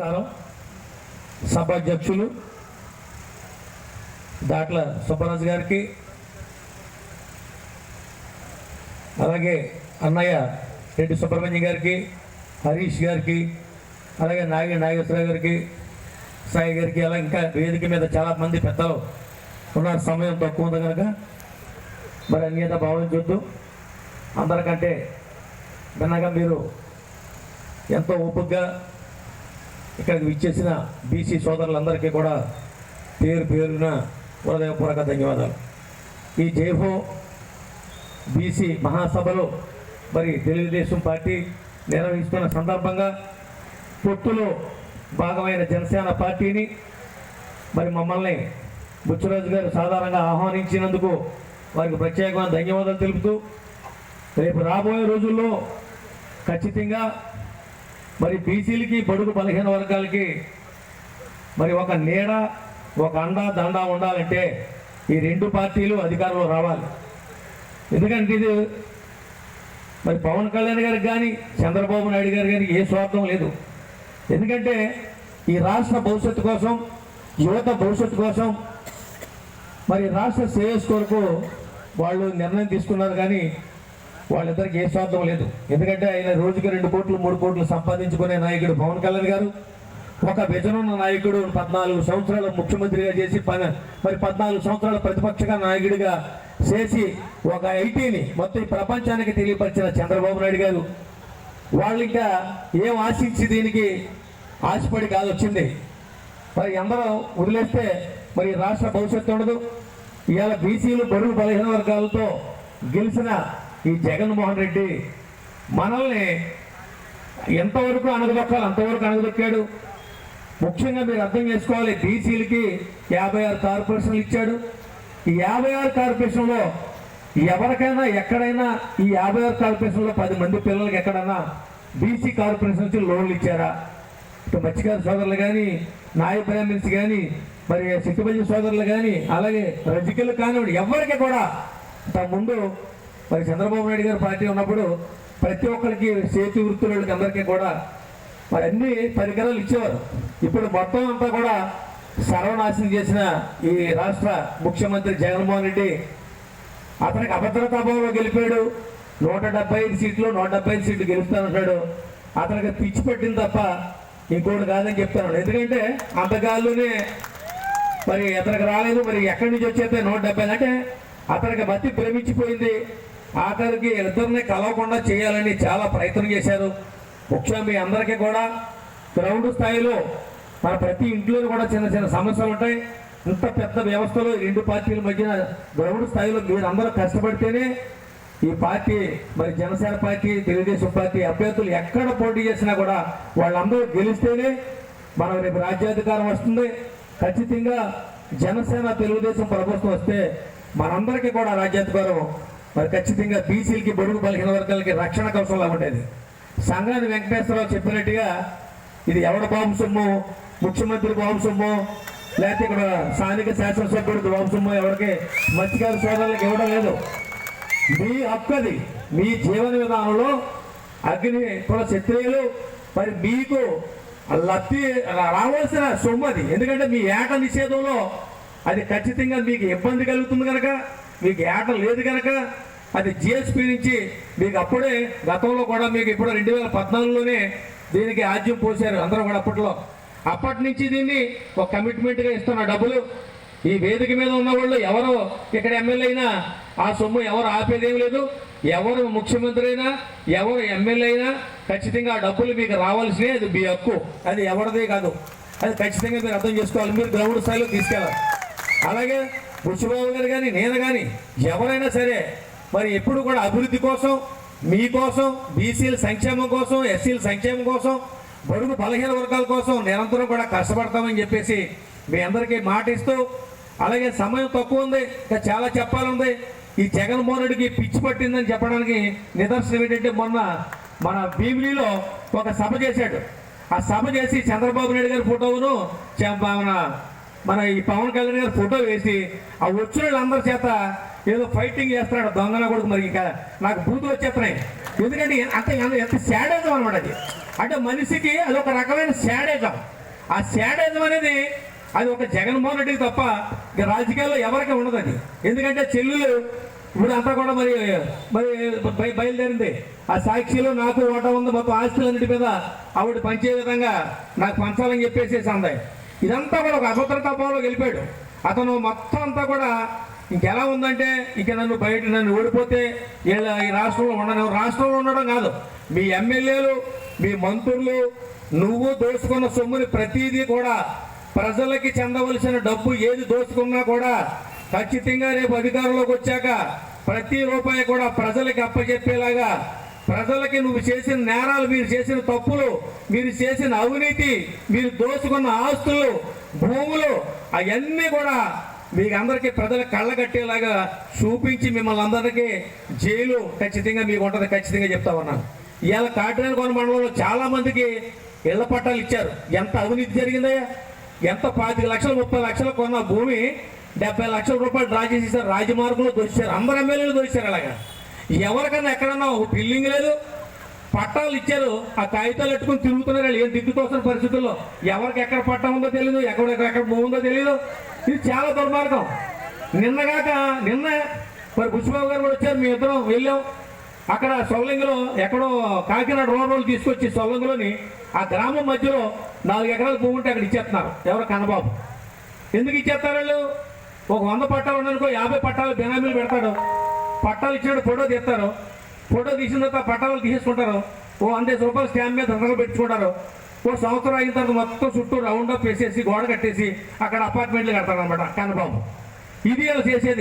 నమస్కారం. సభాధ్యక్షులు దాట్ల సుబ్బరాజు గారికి అలాగే అన్నయ్య రెడ్డి సుబ్రహ్మణ్యం గారికి హరీష్ గారికి అలాగే నాగి నాగేశ్వరరావు గారికి సాయి గారికి అలా ఇంకా వేదిక మీద చాలామంది పెద్దలు ఉన్నారు. సమయం తక్కువ ఉంది కనుక. మరి అన్యత భావించొద్దు అందరికంటే భిన్నగా మీరు ఎంతో ఓపికగా ఇక్కడికి విచ్చేసిన బీసీ సోదరులందరికీ కూడా పేరు పేరున హృదయపూర్వక ధన్యవాదాలు. ఈ జైహో బీసీ మహాసభలో మరి తెలుగుదేశం పార్టీ నిర్వహిస్తున్న సందర్భంగా పొత్తులో భాగమైన జనసేన పార్టీని మరి మమ్మల్ని బుచ్చరాజు గారు సాధారణంగా ఆహ్వానించినందుకు వారికి ప్రత్యేకమైన ధన్యవాదాలు తెలుపుతూ రేపు రాబోయే రోజుల్లో ఖచ్చితంగా మరి బీసీలకి బడుగు బలహీన వర్గాలకి మరి ఒక నీడ ఒక అండ దండ ఉండాలంటే ఈ రెండు పార్టీలు అధికారంలో రావాలి. ఎందుకంటే ఇది మరి పవన్ కళ్యాణ్ గారికి కానీ చంద్రబాబు నాయుడు గారికి కానీ ఏ స్వార్థం లేదు. ఎందుకంటే ఈ రాష్ట్ర భవిష్యత్తు కోసం యువత భవిష్యత్తు కోసం మరి రాష్ట్ర శ్రేయస్ కొరకు వాళ్ళు నిర్ణయం తీసుకున్నారు కానీ వాళ్ళిద్దరికి ఏ స్వార్థం లేదు. ఎందుకంటే ఆయన రోజుకి రెండు కోట్లు మూడు కోట్లు సంపాదించుకునే నాయకుడు పవన్ కళ్యాణ్ గారు ఒక విజనున్న నాయకుడు పద్నాలుగు సంవత్సరాలు ముఖ్యమంత్రిగా చేసి ప- మరి పద్నాలుగు సంవత్సరాల ప్రతిపక్షగా నాయకుడిగా చేసి ఒక ఐటీని మొత్తం ఈ ప్రపంచానికి తెలియపరిచిన చంద్రబాబు నాయుడు గారు. వాళ్ళు ఇంకా ఏం ఆశించి దీనికి ఆశపడి కాదు వచ్చింది మరి అందరూ వదిలేస్తే మరి రాష్ట్ర భవిష్యత్తు ఉండదు. ఇవాళ బీసీలు బరువు బలహీన వర్గాలతో గెలిచిన ఈ జగన్మోహన్ రెడ్డి మనల్ని ఎంతవరకు అణగదొక్కాలి అంతవరకు అణగదొక్కాడు? ముఖ్యంగా మీరు అర్థం చేసుకోవాలి బీసీలకి యాభై ఆరు కార్పొరేషన్లు ఇచ్చాడు. ఈ యాభై ఆరు కార్పొరేషన్లో ఎవరికైనా ఎక్కడైనా ఈ యాభై ఆరు కార్పొరేషన్లో పది మంది పిల్లలకి ఎక్కడైనా బీసీ కార్పొరేషన్ నుంచి లోన్లు ఇచ్చారా? ఇటు మత్స్యకారు సోదరులు కానీ నాయ బ్రాహ్మిన్స్ కానీ మరి సిట్టుబల్లి సోదరులు కానీ అలాగే రజికలు కానివ్వండి ఎవరికి కూడా ఇంతకు ముందు మరి చంద్రబాబు నాయుడు గారు పార్టీ ఉన్నప్పుడు ప్రతి ఒక్కరికి చేతి వృత్తులకి అందరికీ కూడా మరి అన్ని పరికరాలు ఇచ్చేవారు. ఇప్పుడు మొత్తం అంతా కూడా సర్వనాశనం చేసిన ఈ రాష్ట్ర ముఖ్యమంత్రి జగన్మోహన్ రెడ్డి అతనికి అభద్రతాభావంలో గెలిపాడు. నూట డెబ్బై ఐదు సీట్లు నూట డెబ్బై ఐదు సీట్లు గెలుస్తానంటాడు అతనికి పిచ్చి పట్టింది తప్ప ఇంకోటి కాదని చెప్తాను. ఎందుకంటే అంతకాలంలోనే మరి అతనికి రాలేదు. మరి ఎక్కడి నుంచి వచ్చేస్తే నూట డెబ్బై అంటే అతనికి బతి ప్రేమించిపోయింది ఆఖరికి ఇద్దరిని కలవకుండా చేయాలని చాలా ప్రయత్నం చేశారు. ముఖ్యంగా మీ అందరికీ కూడా గ్రౌండ్ స్థాయిలో మన ప్రతి ఇంట్లో కూడా చిన్న చిన్న సమస్యలు ఉంటాయి. ఇంత పెద్ద వ్యవస్థలో రెండు పార్టీల మధ్యన గ్రౌండ్ స్థాయిలో మీరందరూ అందరూ కష్టపడితేనే ఈ పార్టీ మరి జనసేన పార్టీ తెలుగుదేశం పార్టీ అభ్యర్థులు ఎక్కడ పోటీ చేసినా కూడా వాళ్ళందరూ గెలిస్తేనే మనం రేపు రాజ్యాధికారం వస్తుంది. ఖచ్చితంగా జనసేన తెలుగుదేశం ప్రభుత్వం వస్తే మనందరికీ కూడా రాజ్యాధికారం మరి ఖచ్చితంగా బీసీలకి బడుగు బలహీన వర్గాలకి రక్షణ కవచంలా ఉండేది సంఘాన్ని వెంకటేశ్వరరావు చెప్పినట్టుగా ఇది ఎవడ బాబు సొమ్ము? ముఖ్యమంత్రి బాబు సొమ్ము? లేకపోతే ఇక్కడ స్థానిక శాసనసభ్యుడు బాబు సొమ్ము ఎవరికి మత్స్యకార సోదరులకు ఇవ్వడం లేదు. మీ హక్కు మీ జీవన విధానంలో అగ్ని కుల క్షత్రియులు మరి మీకు లబ్ధి రావాల్సిన సొమ్ము అది. ఎందుకంటే మీ ఏట నిషేధంలో అది ఖచ్చితంగా మీకు ఇబ్బంది కలుగుతుంది కనుక మీకు ఏట లేదు కనుక అది జిఎస్పి నుంచి మీకు అప్పుడే గతంలో కూడా మీకు ఇప్పుడు రెండు వేల పద్నాలుగులోనే దీనికి ఆజ్యం పోసారు అందరూ కూడా అప్పట్లో. అప్పటి నుంచి దీన్ని ఒక కమిట్మెంట్గా ఇస్తున్న డబ్బులు ఈ వేదిక మీద ఉన్న వాళ్ళు ఎవరు ఇక్కడ ఎమ్మెల్యే అయినా ఆ సొమ్ము ఎవరు ఆపేదేం లేదు. ఎవరు ముఖ్యమంత్రి అయినా ఎవరు ఎమ్మెల్యే అయినా ఖచ్చితంగా ఆ డబ్బులు మీకు రావాల్సినవి అది మీ హక్కు. అది ఎవరిదే కాదు. అది ఖచ్చితంగా మీరు అర్థం చేసుకోవాలి. మీరు గ్రౌండ్ స్థాయిలో తీసుకెళ్ళాలి. అలాగే బుచ్చిబాబు గారు కానీ నేను కానీ ఎవరైనా సరే మరి ఎప్పుడు కూడా అభివృద్ధి కోసం మీకోసం బీసీల సంక్షేమం కోసం ఎస్సీల సంక్షేమం కోసం బడుగు బలహీన వర్గాల కోసం నిరంతరం కూడా కష్టపడతామని చెప్పేసి మీ అందరికీ మాట ఇస్తూ అలాగే సమయం తక్కువ ఉంది ఇంకా చాలా చెప్పాలుంది ఈ జగన్మోహన్ రెడ్డికి పిచ్చి పట్టిందని చెప్పడానికి నిదర్శనం ఏంటంటే మొన్న మన భీమిలీలో ఒక సభ చేశాడు. ఆ సభ చేసి చంద్రబాబు నాయుడు గారి ఫోటోను మన మన ఈ పవన్ కళ్యాణ్ గారి ఫోటో వేసి ఆ వచ్చిన వాళ్ళందరి చేత ఏదో ఫైటింగ్ చేస్తున్నాడు దొంగన కొడుకు మరి ఇంకా నాకు బూతు వచ్చేస్తున్నాయి. ఎందుకంటే అంత ఎంత శాడేజం అనమాట అది. అంటే మనిషికి అది ఒక రకమైన శాడేజం ఆ శాడేజం అనేది అది ఒక జగన్మోహన్ రెడ్డి తప్ప ఇక రాజకీయాల్లో ఎవరికి ఉండదు అది. ఎందుకంటే చెల్లులు ఇప్పుడు అంతా కూడా మరి మరి బయ- బయలుదేరింది. ఆ సాక్షిలో నాకు ఓట ఉంది మొత్తం ఆస్తులన్నిటి మీద ఆవిడ పంచే విధంగా నాకు పంచాలని చెప్పేసి అందాయి ఇదంతా కూడా ఒక అభద్రతా భావంలో గెలిపాడు. అతను మొత్తం అంతా కూడా ఇంకెలా ఉందంటే ఇక నన్ను బయట నన్ను ఓడిపోతే వీళ్ళ ఈ రాష్ట్రంలో ఉండను రాష్ట్రంలో ఉండడం కాదు. మీ ఎమ్మెల్యేలు మీ మంత్రులు నువ్వు దోచుకున్న సొమ్ముని ప్రతిదీ కూడా ప్రజలకి చెందవలసిన డబ్బు ఏది దోచుకున్నా కూడా ఖచ్చితంగా రేపు అధికారంలోకి వచ్చాక ప్రతి రూపాయి కూడా ప్రజలకి అప్పచెప్పేలాగా ప్రజలకి నువ్వు చేసిన నేరాలు మీరు చేసిన తప్పులు మీరు చేసిన అవినీతి మీరు దోచుకున్న ఆస్తులు భూములు అవన్నీ కూడా మీకు అందరికీ ప్రజల కళ్ళ కట్టేలాగా చూపించి మిమ్మల్ని అందరికీ జైలు ఖచ్చితంగా మీకు ఉంటుంది ఖచ్చితంగా చెప్తా ఉన్నాను. ఇవాళ కాకినాడ కొన మండలంలో చాలామందికి ఇళ్ళ పట్టాలు ఇచ్చారు. ఎంత అవినీతి జరిగిందయ్యా? ఎంత పాతిక లక్షలు ముప్పై లక్షలు కొన్న భూమి డెబ్బై లక్షల రూపాయలు డ్రా చేసేసారు రాజమార్గంలో దోచారు అందరు ఎమ్మెల్యేలు దోచారు అలాగా. ఎవరికన్నా ఎక్కడన్నా బిల్డింగ్ లేదు పట్టాలు ఇచ్చారు ఆ కాగితాలు పెట్టుకుని తిరుగుతున్నారు వాళ్ళు. ఏం దిక్కుతోసిన పరిస్థితుల్లో ఎవరికి ఎక్కడ పట్టా ఉందో తెలియదు ఎక్కడ ఎక్కడ భూమి ఉందో తెలియదు ఇది చాలా దుర్మార్గం. నిన్నగాక నిన్న మరి బుచ్చిబాబు గారు కూడా వచ్చారు మీ ఇద్దరం వెళ్ళాం. అక్కడ సొల్లంగిలో ఎక్కడో కాకినాడ రోడ్లు తీసుకొచ్చి సొల్లంగిలోని ఆ గ్రామం మధ్యలో నాలుగు ఎకరాల భూమి ఉంటే అక్కడ ఇచ్చేస్తున్నారు. ఎవరు? కన్నబాబు. ఎందుకు ఇచ్చేస్తారు వాళ్ళు? ఒక వంద పట్టాలు ఉండనుకో యాభై పట్టాలు బెనామీలు పెడతాడు. పట్టాలు ఇచ్చినట్టు ఫోటో తీస్తారు. ఫోటో తీసిన తర్వాత పట్టాలు తీసేసుకుంటారు. ఓ వంద రూపాయలు స్టాంప్ మీద దండలు పెట్టుకుంటారు. ఓ సంవత్సరం అయిన తర్వాత మొత్తం చుట్టూ రౌండ్ అప్ వేసేసి గోడ కట్టేసి అక్కడ అపార్ట్మెంట్లు కడతారు అనమాట కన్నబాబు. ఇది చేసేది.